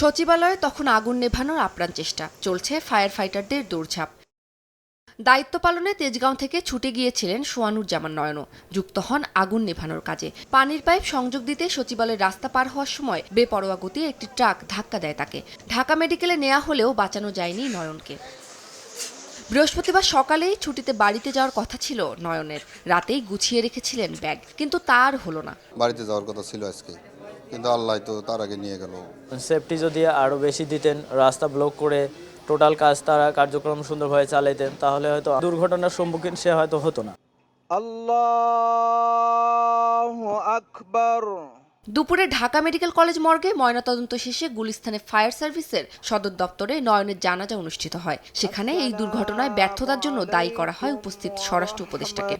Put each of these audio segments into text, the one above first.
সচিবালয়ে তখন আগুন নেভানোর আপ্রাণ চেষ্টা, চলছে ফায়ার ফাইটারদের দৌড়ঝাঁপ। দায়িত্ব পালনে তেজগাঁও থেকে ছুটে গিয়েছিলেন সোয়ানুজ্জামান নয়নও, যুক্ত হন আগুন নেভানোর কাজে। পানির পাইপ সংযোগ দিতে সচিবালয়ের রাস্তা পার হওয়ার সময় বেপরোয়া গতি একটি ট্রাক ধাক্কা দেয় তাকে। ঢাকা মেডিকেলে নেওয়া হলেও বাঁচানো যায়নি নয়নকে। বৃহস্পতিবার সকালেই ছুটিতে বাড়িতে যাওয়ার কথা ছিল নয়নের। রাতেই গুছিয়ে রেখেছিলেন ব্যাগ, কিন্তু তার হলো না। বাড়িতে যাওয়ার কথা ছিল আজকে। কিন্তু আল্লাহ তো তার আগে নিয়ে গেল। সেফটি যদি আরও বেশি দিতেন রাস্তা ব্লক করে টোটাল কাজ তারা কার্যক্রম সুন্দরভাবে চালাইতেন তাহলে হয়তো দুর্ঘটনার সম্মুখীন সে হয়তো হতো না। আল্লাহ আকবর। দুপুরে ঢাকা মেডিকেল কলেজ মর্গে ময়নাতদন্ত শেষে গুলিস্তানে ফায়ার সার্ভিসের সদর দপ্তরে নয়নের জানাজা অনুষ্ঠিত হয়। সেখানে এই দুর্ঘটনায় ব্যর্থতার জন্য দায়ী করা হয় উপস্থিত স্বরাষ্ট্র উপদেষ্টাকে।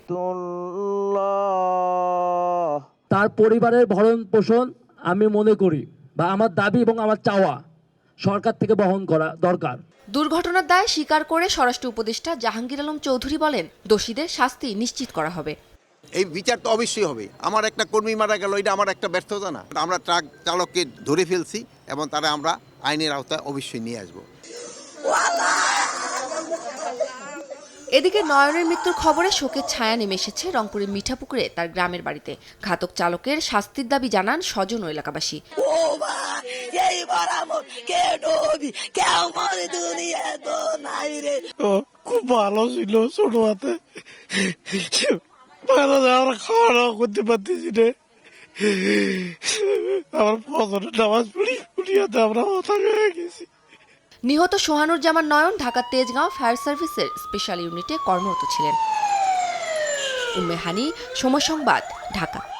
তার পরিবারের ভরণ পোষণ আমি মনে করি বা আমার দাবি এবং আমার চাওয়া সরকার থেকে বহন করা দরকার। দুর্ঘটনার দায় স্বীকার করে স্বরাষ্ট্র উপদেষ্টা জাহাঙ্গীর আলম চৌধুরী বলেন দোষীদের শাস্তি নিশ্চিত করা হবে। এই বিচার তো অবশ্যই হবে। আমার একটা কর্মী মারা গেল এটা আমার একটা ব্যর্থতা না। আমরা ট্রাক চালককে ধরে ফেলছি এবং তারা আমরা আইনের আওতায় অবশ্যই নিয়ে আসব। এদিকে নয়নের মৃত্যুর খবরে শোকের ছায়া নেমে এসেছে রংপুরের মিঠাপুকুরে তার গ্রামের বাড়িতে। ঘাতক চালকের শাস্তির দাবি জানান স্বজন ও এলাকাবাসী। ও খুব ভালো ছিল ছোট হাতে মারা যায় আমরা খাওয়া দাওয়া করতে পারতেছি না আমার ফজরের নামাজ পড়ি পুরিয়াতে আমরা মাথা হয়ে গেছি। নিহত সোহানুর জামান নয়ন ঢাকার তেজগাঁও ফায়ার সার্ভিসের স্পেশাল ইউনিটে কর্মরত ছিলেন। উম্মেহানি সময় সংবাদ, ঢাকা।